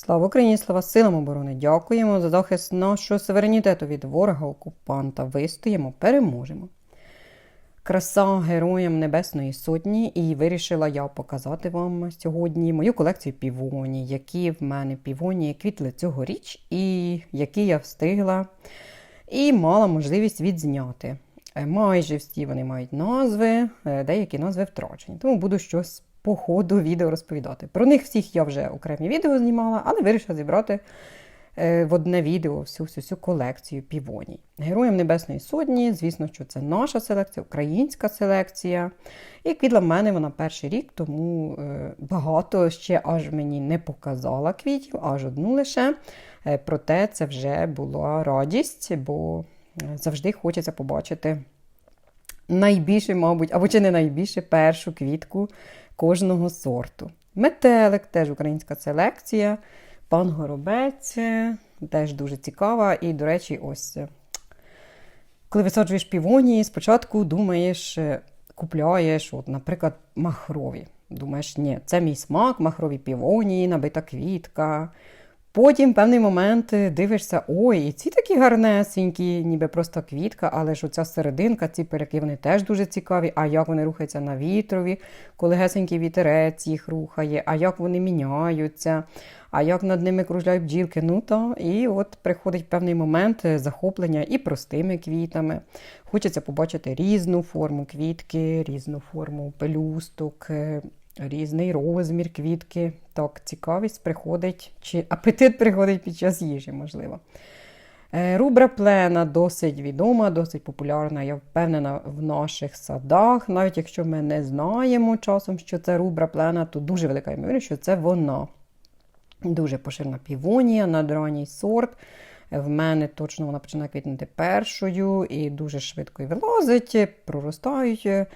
Слава Україні, слава силам оборони! Дякуємо за захист нашого суверенітету від ворога-окупанта. Вистоїмо, переможемо. Краса героям Небесної Сотні, і вирішила я показати вам сьогодні мою колекцію півоні, які в мене півоні квітли цьогоріч, і які я встигла і мала можливість відзняти. Е, Майже всі вони мають назви, е, деякі назви втрачені. Тому буду щось по ходу відео розповідати. Про них всіх я вже окремі відео знімала, але вирішила зібрати е, в одне відео всю всю, всю колекцію півоній. Героям Небесної Сотні, звісно, що це наша селекція, українська селекція. І квітла в мене вона перший рік, тому е, багато ще аж мені не показала квітів, аж одну лише. Е, Проте це вже була радість, бо завжди хочеться побачити найбільше, мабуть, або чи не найбільше першу квітку кожного сорту. Метелик, теж українська селекція, пан Горобець, теж дуже цікава. І, до речі, ось е, коли висаджуєш півонії, спочатку думаєш, е, купляєш, от, наприклад, махрові. Думаєш, ні, це мій смак, махрові півонії, набита квітка. Потім певний момент е, дивишся, ой, і ці такі гарнесенькі, ніби просто квітка, але ж оця серединка, ці перяки, вони теж дуже цікаві. А як вони рухаються на вітрові, коли гесенький вітерець їх рухає, а як вони міняються, а як над ними кружляють бджілки. Ну та і от приходить певний момент е, захоплення і простими квітами. Хочеться побачити різну форму квітки, різну форму пелюсток. Е, Різний розмір квітки. Так, цікавість приходить, чи апетит приходить під час їжі, можливо. Е, Рубра плена досить відома, досить популярна, я впевнена, в наших садах. Навіть якщо ми не знаємо часом, що це рубра плена, то дуже велика ймовірність, що це вона. Дуже поширена півонія, надранній сорт. В мене точно вона починає квітнути першою і дуже швидко і вилазить, проростають е,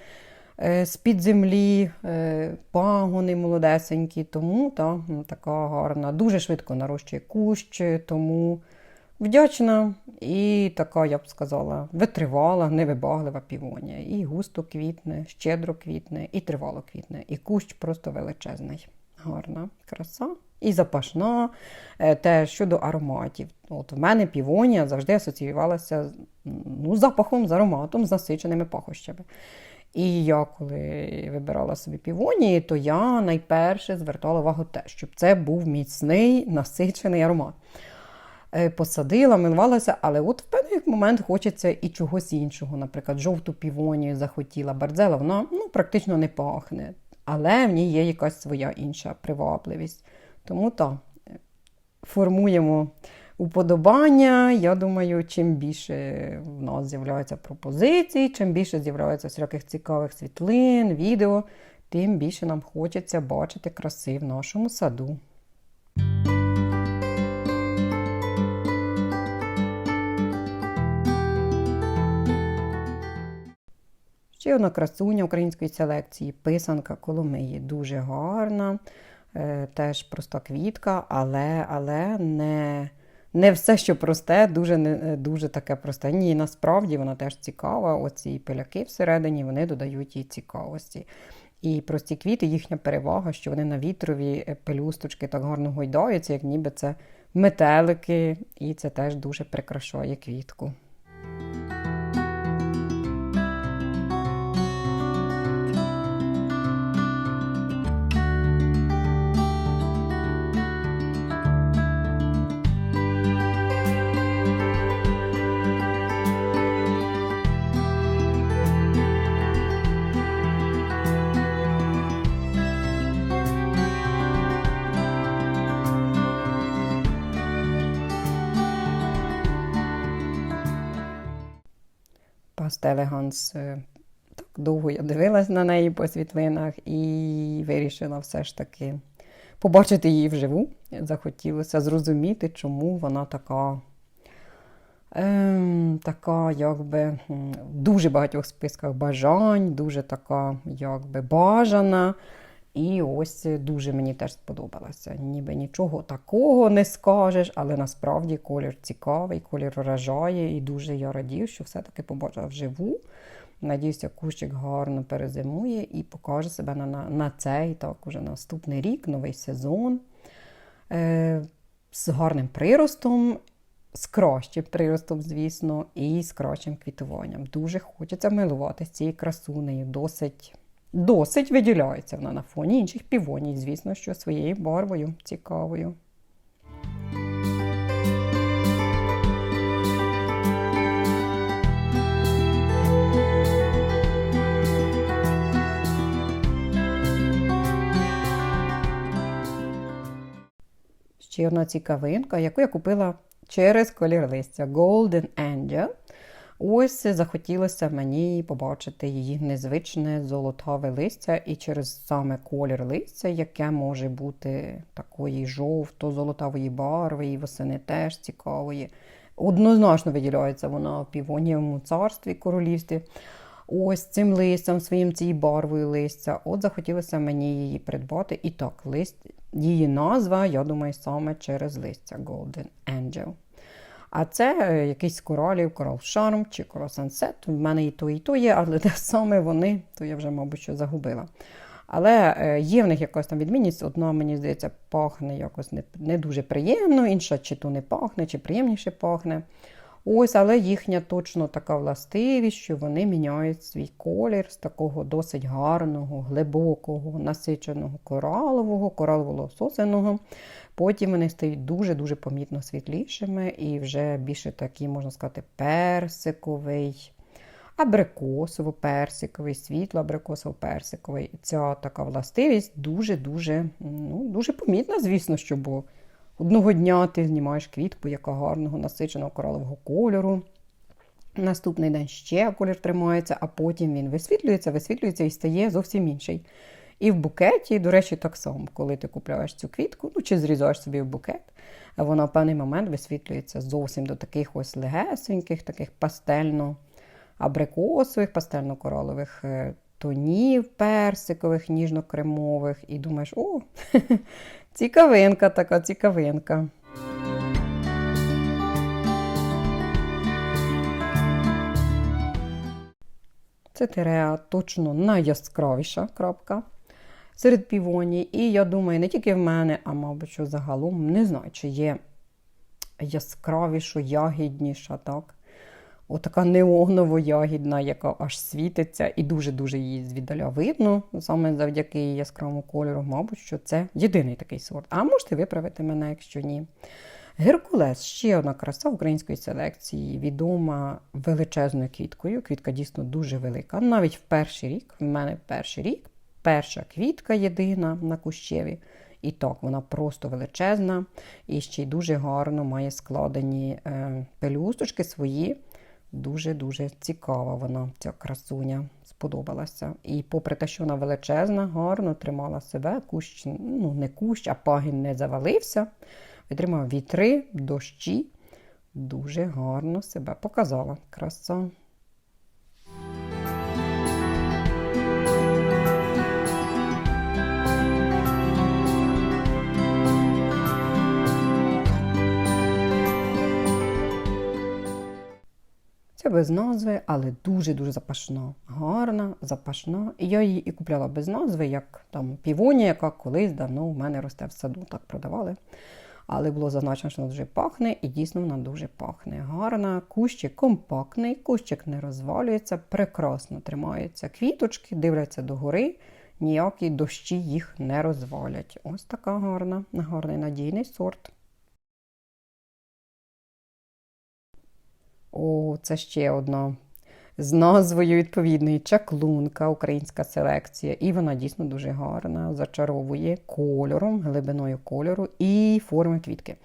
з-під землі, е, пагони молодесенькі, тому та, така гарна. Дуже швидко нарощує кущ, тому вдячна і така, я б сказала, витривала, невибаглива півонія. І густо квітне, щедро квітне, і тривало квітне. І кущ просто величезний. Гарна краса. І запашна. Е, Те щодо ароматів. От в мене півонія завжди асоціювалася ну, запахом, з ароматом, з насиченими пахощами. І я, коли вибирала собі півонії, то я найперше звертала увагу те, щоб це був міцний насичений аромат. Е, Посадила, милувалася, але от в певний момент хочеться і чогось іншого. Наприклад, жовту півонію захотіла. Барзела, вона ну, практично не пахне, але в ній є якась своя інша привабливість. Тому так, формуємо уподобання. Я думаю, чим більше в нас з'являється пропозицій, чим більше з'являється всяких цікавих світлин, відео, тим більше нам хочеться бачити краси в нашому саду. Ще одна красуня української селекції, писанка Коломиї. Дуже гарна, е, теж проста квітка, але, але не, не все, що просте, дуже, не- дуже таке просте. Ні, насправді вона теж цікава. Оці пиляки всередині вони додають їй цікавості. І прості квіти, їхня перевага, що вони на вітрові е, пелюсточки так гарно гойдаються, як ніби це метелики, і це теж дуже прикрашає квітку. Пастелеганс. Так довго я дивилась на неї по світлинах і вирішила все ж таки побачити її вживу. Захотілося зрозуміти, чому вона така. Ем, така, якби в дуже багатьох списках бажань, дуже така, якби бажана. І ось дуже мені теж сподобалася. Ніби нічого такого не скажеш, але насправді колір цікавий, колір вражає, і дуже я радію, що все-таки побачила вживу. Надіюся, кущик гарно перезимує і покаже себе на, на, на цей так, уже наступний рік, новий сезон. Е, з гарним приростом, з кращим приростом, звісно, і з кращим квітуванням. Дуже хочеться милуватися цією красунею. Досить, досить виділяється вона на фоні інших півоній, звісно, що своєю барвою цікавою. Ще одна цікавинка, яку я купила через колір листя Golden Angel. Ось захотілося мені побачити її незвичне золотаве листя, і через саме колір листя, яке може бути такої жовто-золотавої барви, і восени теж цікавої. Однозначно виділяється вона в півонієвому царстві королівстві. Ось цим листям, своїм цією барвою листя. От захотілося мені її придбати. І так, лист, її назва, я думаю, саме через листя Golden Angel. А це е, якийсь королів, корол Шарм чи корол сансет. В мене і то, і то є, але де саме вони, то я вже, мабуть, що загубила. Але е, є в них якась там відмінність. Одна, мені здається, пахне якось не, не дуже приємно, інша чи то не пахне, чи приємніше пахне. Ось, але їхня точно така властивість, що вони міняють свій колір з такого досить гарного, глибокого, насиченого коралового, коралово-лососеного. Потім вони стають дуже-дуже помітно світлішими і вже більше такі, можна сказати, персиковий, абрикосово-персиковий, світло-абрикосово-персиковий. Ця така властивість дуже-дуже ну, дуже помітна, звісно, що бо одного дня ти знімаєш квітку, яка гарного насиченого коралового кольору. Наступний день ще колір тримається, а потім він висвітлюється, висвітлюється і стає зовсім інший. І в букеті, до речі, так само, коли ти купляєш цю квітку, ну чи зрізаєш собі в букет, вона в певний момент висвітлюється зовсім до таких ось легесеньких, таких пастельно-абрикосових, пастельно-коралових е, тонів, персикових, ніжно-кремових. І думаєш, о, цікавинка така, цікавинка. Це тереа точно найяскравіша крапка серед півоній. І я думаю, не тільки в мене, а мабуть, що загалом не знаю, чи є яскравіша, ягідніша, так? Отака неоново-ягідна, яка аж світиться, і дуже-дуже її звіддаля видно, саме завдяки яскравому кольору, мабуть, що це єдиний такий сорт. А можете виправити мене, якщо ні. Геркулес ще одна краса української селекції, відома величезною квіткою. Квітка дійсно дуже велика. Навіть в перший рік, в мене перший рік, перша квітка єдина на кущеві. І так, вона просто величезна і ще й дуже гарно має складені е, пелюсточки свої. Дуже-дуже цікава вона, ця красуня, сподобалася. І попри те, що вона величезна, гарно тримала себе, кущ, ну не кущ, а пагін не завалився. Витримав вітри, дощі. Дуже гарно себе показала. Краса. Це без назви, але дуже-дуже запашна. Гарна, запашна. І я її і купляла без назви, як там півонія, яка колись давно у мене росте в саду. Так продавали. Але було зазначено, що вона дуже пахне, і дійсно вона дуже пахне. Гарна, кущик компактний, кущик не розвалюється, прекрасно тримаються квіточки, дивляться догори, ніякі дощі їх не розвалять. Ось така гарна, гарний надійний сорт. О, це ще одна з назвою відповідної чаклунка, українська селекція. І вона дійсно дуже гарна, зачаровує кольором, глибиною кольору і форми квітки.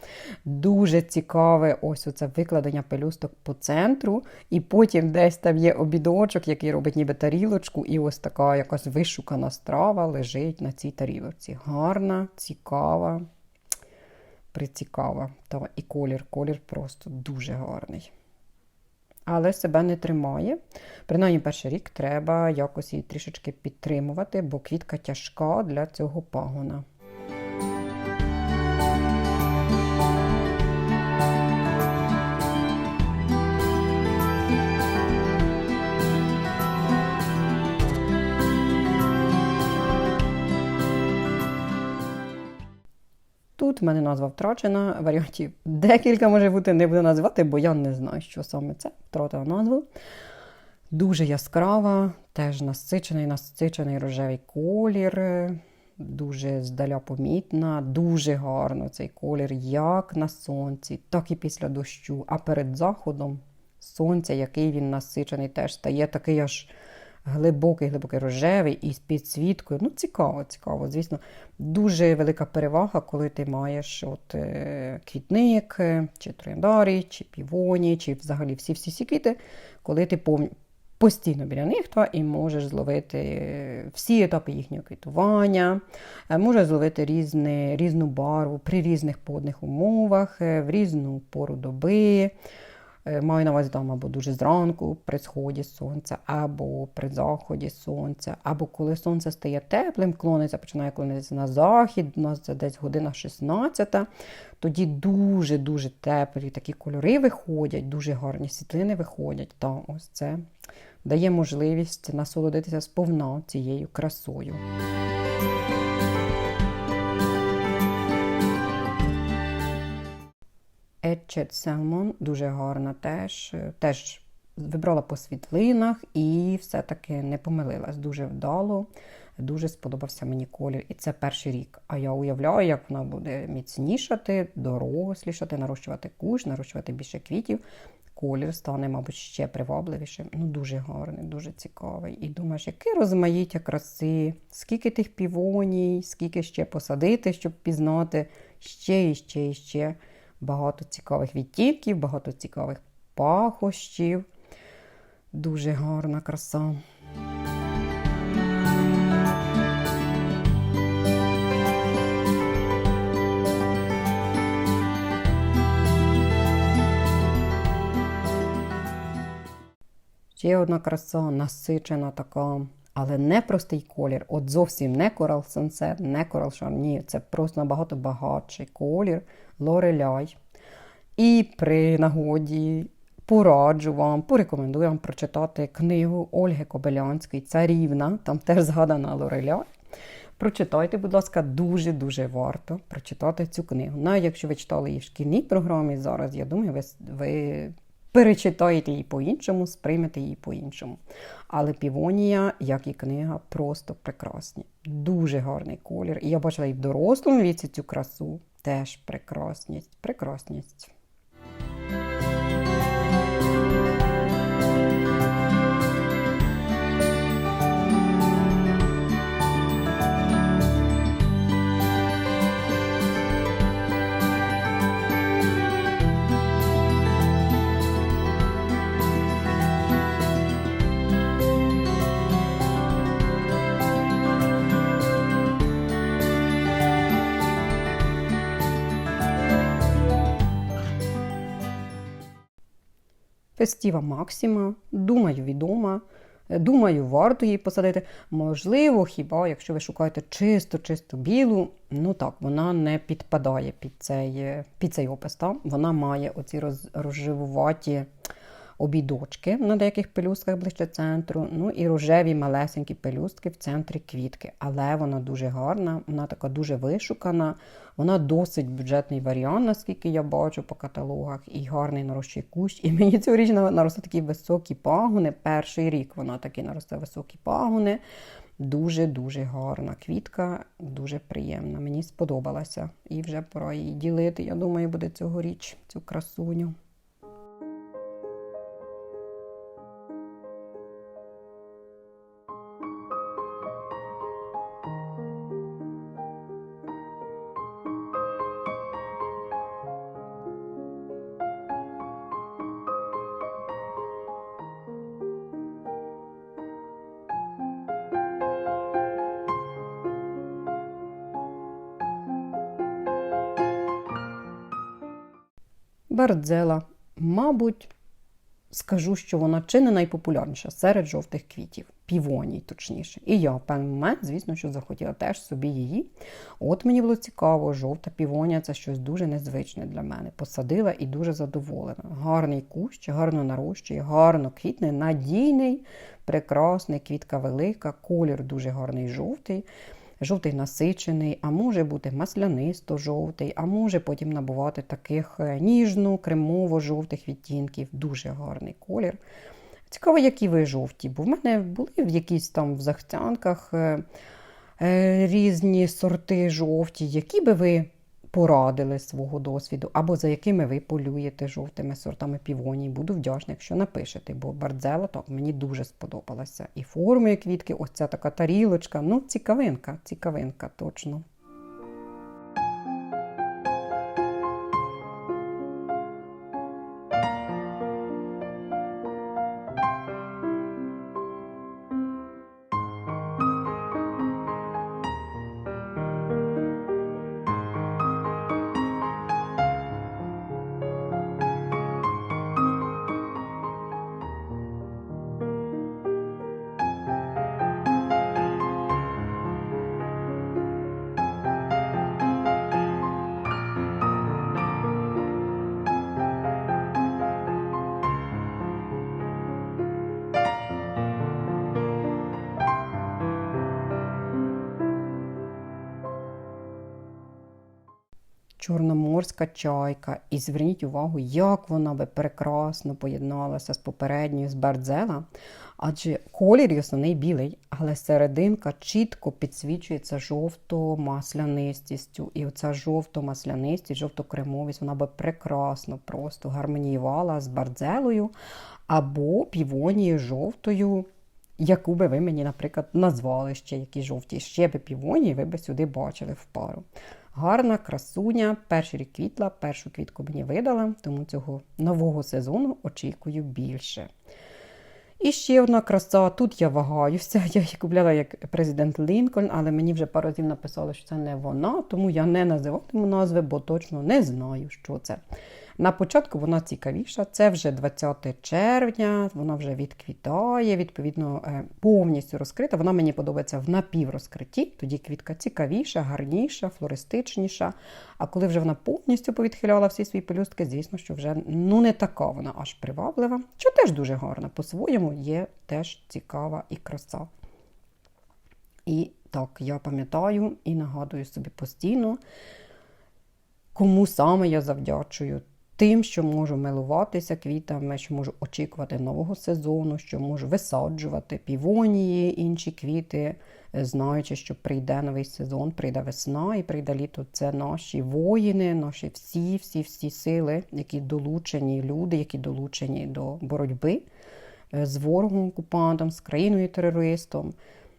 Дуже цікаве ось оце викладення пелюсток по центру, і потім десь там є обідочок, який робить ніби тарілочку, і ось така якась вишукана страва лежить на цій тарілочці. Гарна, цікава, прицікава. Та і колір, колір просто дуже гарний але себе не тримає. Принаймні, перший рік треба якось її трішечки підтримувати, бо квітка тяжка для цього пагона. Тут мене назва втрачена, варіантів декілька може бути, не буду називати, бо я не знаю, що саме це. Втратила назву. Дуже яскрава, теж насичений, насичений рожевий колір, дуже здаля помітна, дуже гарно цей колір, як на сонці, так і після дощу. А перед заходом сонця, який він насичений, теж стає такий аж глибокий, глибокий рожевий і з підсвіткою. Ну, цікаво, цікаво. Звісно, дуже велика перевага, коли ти маєш от, е, квітник, е, чи трояндарі, чи півоні, чи взагалі всі-всі квіти, коли ти пов... постійно біля них та, і можеш зловити всі етапи їхнього квітування, е, можеш зловити різні, різну барву при різних подних умовах, е, в різну пору доби. Е, Маю на увазі там або дуже зранку при сході сонця, або при заході сонця, або коли сонце стає теплим, клониться, починає клонитися на захід, у нас це десь година 16, тоді дуже-дуже теплі такі кольори виходять, дуже гарні світлини виходять. Та ось це дає можливість насолодитися сповна цією красою. Etched Salmon дуже гарна теж. Теж вибрала по світлинах і все-таки не помилилась. Дуже вдало, дуже сподобався мені колір. І це перший рік. А я уявляю, як вона буде міцнішати, дорослішати, нарощувати куш, нарощувати більше квітів. Колір стане, мабуть, ще привабливішим. Ну, дуже гарний, дуже цікавий. І думаєш, яке розмаїття краси, скільки тих півоній, скільки ще посадити, щоб пізнати ще і ще і ще багато цікавих відтінків, багато цікавих пахощів. Дуже гарна краса. Ще одна краса насичена така, але не простий колір. От зовсім не Coral Sunset, не Coral Charm, ні, це просто набагато багатший колір Лореляй. І при нагоді пораджу вам, порекомендую вам прочитати книгу Ольги Кобилянської Царівна, там теж згадана Лореляй. Прочитайте, будь ласка, дуже-дуже варто прочитати цю книгу. Навіть якщо ви читали її в шкільній програмі, зараз, я думаю, ви, ви перечитаєте її по-іншому, сприймете її по-іншому. Але Півонія, як і книга, просто прекрасні. Дуже гарний колір. І я бачила і в дорослому віці цю красу. Теж прекрасність, прекрасність. Фестіва Максима, думаю, відома. Думаю, варто її посадити. Можливо, хіба, якщо ви шукаєте чисто-чисто білу, ну так, вона не підпадає під цей під цей опис. Та? Вона має оці роз, розживуваті обідочки на деяких пелюстках ближче центру, ну і рожеві малесенькі пелюстки в центрі квітки. Але вона дуже гарна, вона така дуже вишукана, вона досить бюджетний варіант, наскільки я бачу по каталогах, і гарний нарощий кущ. І мені цьогоріч наросте такі високі пагони. Перший рік вона таки наросте високі пагони. Дуже-дуже гарна квітка, дуже приємна. Мені сподобалася. І вже пора її ділити. Я думаю, буде цьогоріч цю красуню. Бардзела, мабуть, скажу, що вона чи не найпопулярніша серед жовтих квітів, півоній, точніше. І я в певний момент, звісно, що захотіла теж собі її. От мені було цікаво, жовта півонія це щось дуже незвичне для мене. Посадила і дуже задоволена. Гарний кущ, гарно нарощує, гарно квітне, надійний, прекрасний, квітка велика, колір дуже гарний жовтий. Жовтий насичений, а може бути маслянисто-жовтий, а може потім набувати таких е, ніжно-кремово-жовтих відтінків. Дуже гарний колір. Цікаво, які ви жовті, бо в мене були в якісь там в захцянках е, е, різні сорти жовті, які би ви порадили свого досвіду, або за якими ви полюєте жовтими сортами півоній. Буду вдячна, якщо напишете, бо бардзела так мені дуже сподобалася. І формою квітки, ось ця така тарілочка. Ну, цікавинка, цікавинка, точно. Чорноморська чайка. І зверніть увагу, як вона би прекрасно поєдналася з попередньою з Бардзела. Адже колір основний білий, але серединка чітко підсвічується жовто-маслянистістю. І оця жовто-маслянистість, жовто-кремовість, вона би прекрасно просто гармоніювала з бардзелою або півонією жовтою, яку би ви мені, наприклад, назвали ще які жовті. Ще би півонії, ви би сюди бачили в пару. Гарна красуня, перший рік квітла, першу квітку мені видала, тому цього нового сезону очікую більше. І ще одна краса. Тут я вагаюся. Я її купляла як президент Лінкольн, але мені вже пару разів написали, що це не вона, тому я не називатиму назви, бо точно не знаю, що це. На початку вона цікавіша, це вже 20 червня, вона вже відквітає, відповідно, е, повністю розкрита. Вона мені подобається в напіврозкритті, тоді квітка цікавіша, гарніша, флористичніша. А коли вже вона повністю повідхиляла всі свої пелюстки, звісно, що вже ну не така вона аж приваблива, що теж дуже гарна. По-своєму є теж цікава і краса. І так, я пам'ятаю і нагадую собі постійно, кому саме я завдячую тим, що можу милуватися квітами, що можу очікувати нового сезону, що можу висаджувати півонії, інші квіти, знаючи, що прийде новий сезон, прийде весна і прийде літо. Це наші воїни, наші всі, всі, всі сили, які долучені, люди, які долучені до боротьби е, з ворогом окупантом, з країною терористом,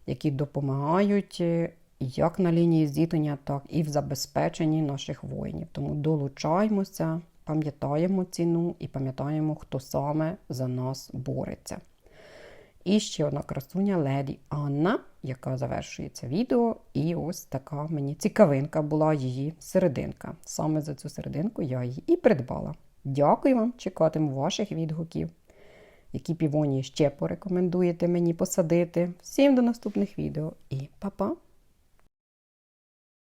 які допомагають. е, Як на лінії зіткнення, так і в забезпеченні наших воїнів. Тому долучаймося, пам'ятаємо ціну і пам'ятаємо, хто саме за нас бореться. І ще одна красуня леді Анна, яка завершує це відео. І ось така мені цікавинка була її серединка. Саме за цю серединку я її і придбала. Дякую вам, чекатиму ваших відгуків. Які півонії ще порекомендуєте мені посадити. Всім до наступних відео і па-па!